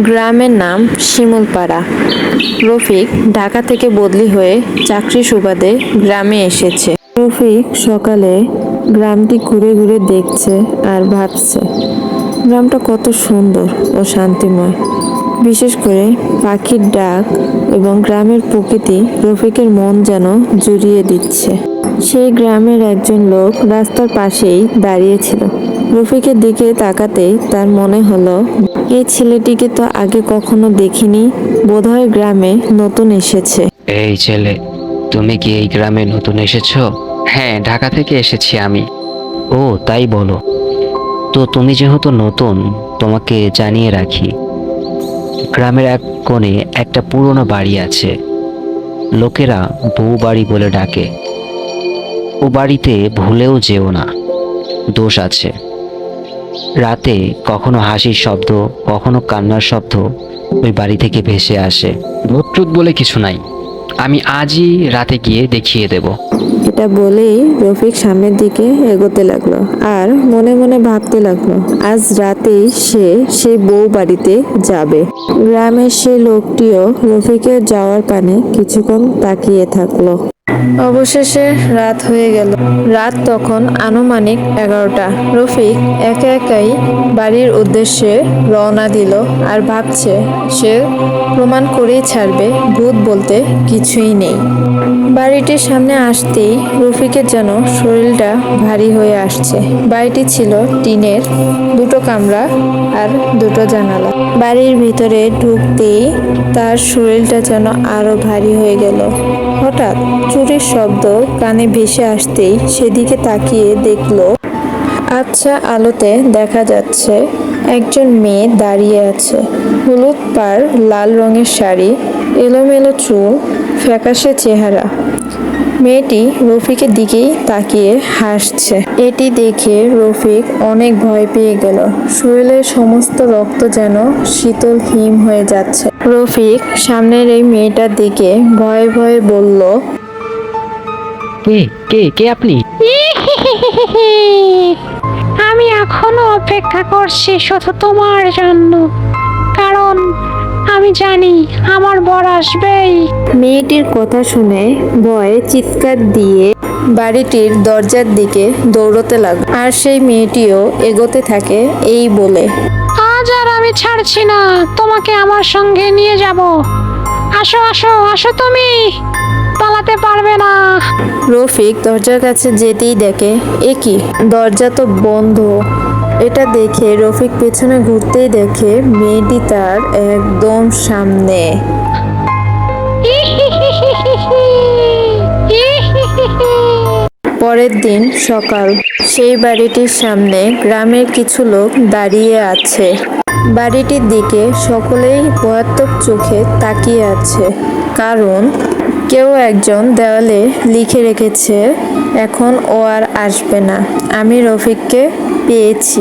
গ্রামের নাম শিমুলপাড়া। রফিক ঢাকা থেকে বদলি হয়ে চাকরি সুবাদে গ্রামে এসেছে। রফিক সকালে গ্রামটি ঘুরে ঘুরে দেখছে আর ভাবছে, গ্রামটা কত সুন্দর ও শান্তিময় বিশেষ করে পাখির ডাক এবং গ্রামের প্রকৃতি রফিকের মন যেন জুড়িয়ে দিচ্ছে। সেই গ্রামের একজন লোক রাস্তার পাশেই দাঁড়িয়েছিল রফিকের দিকে তাকাতেই তার মনে হলো এই ছেলেটিকে তো আগে কখনো দেখিনি। বোধহয় গ্রামে নতুন এসেছে। এই ছেলে, তুমি কি এই গ্রামে নতুন এসেছ? হ্যাঁ ঢাকা থেকে এসেছি আমি। ও, তাই বলো। তো তুমি যেহেতু নতুন, তোমাকে জানিয়ে রাখি, গ্রামের এক কোণে একটা পুরনো বাড়ি আছে। লোকেরা বউ বাড়ি বলে ডাকে। ও বাড়িতে ভুলেও যেও না। দোষ আছে। রাতে কখনো হাসির শব্দ, কখনো কান্নার শব্দ ওই বাড়ি থেকে ভেসে আসে। ভূতটুত বলে কিছু নাই। আমি আজই রাতে গিয়ে দেখিয়ে দেব। এটা বলেই রফিক সামনের দিকে এগোতে লাগল আর মনে মনে ভাবতে লাগল, আজ রাতেই সে সেই বউ বাড়িতে যাবে। গ্রামের সেই লোকটিও রফিকের যাওয়ার পানে কিছুক্ষণ তাকিয়ে থাকল। অবশেষে রাত হয়ে গেল। রাত তখন আনুমানিক এগারোটা। রফিক একা একাই বাড়ির উদ্দেশ্যে রওনা দিল আর ভাবছে, সে প্রমাণ করেই ছাড়বে, ভূত বলতে কিছুই নেই। বাড়িটির সামনে আসতেই রফিকের যেন শরীরটা ভারী হয়ে আসছে। বাড়িটি ছিল টিনের দুটো কামরা আর দুটো জানালা। বাড়ির ভিতরে ঢুকতেই তার শরীরটা যেন আরও ভারী হয়ে গেল। হঠাৎ চুরির শব্দ কানে ভেসে আসতেই সেদিকে তাকিয়ে দেখল আচ্ছা আলোতে দেখা যাচ্ছে একজন মেয়ে দাঁড়িয়ে আছে। হলুদ পার লাল রঙের শাড়ি, এলোমেলো চুল, ফ্যাকাশে চেহারা। মেয়েটি রফিকের দিকেই তাকিয়ে হাসছে। এটি দেখে রফিক অনেক ভয় পেয়ে গেল। শরীরের সমস্ত রক্ত যেন শীতল হিম হয়ে যাচ্ছে। রফিক সামনের এই মেয়েটার দিকে ভয়ে ভয়ে বলল কে কে কে আপনি? আমি এখনও অপেক্ষা করছি শুধু তোমার জন্য। কারণ আমি জানি আমার বর আসবেই। মেয়েটির কথা শুনে ভয়ে চিৎকার দিয়ে বাড়িটির দরজার দিকে দৌড়তে লাগল। আর সেই মেয়েটিও এগোতে থাকে এই বলে। আজ আর আমি ছাড়ছি না তোমাকে আমার সঙ্গে নিয়ে যাব। আসো আসো আসো তুমি। পালাতে পারবে না। রফিক দরজার কাছে যেতেই দেখে, এ কি? দরজা তো বন্ধ। এটা দেখে রফিক পেছনে ঘুরতেই দেখে মেয়েটি তার একদম সামনে। পরের দিন সকাল, সেই বাড়িটির সামনে গ্রামের কিছু লোক দাঁড়িয়ে আছে। বাড়িটির দিকে সকলেই ভয়াত্মক চোখে তাকিয়ে আছে, কারণ কেউ একজন দেওয়ালে লিখে রেখেছে এখন ও আর আসবে না। আমি রফিককে পেয়েছি।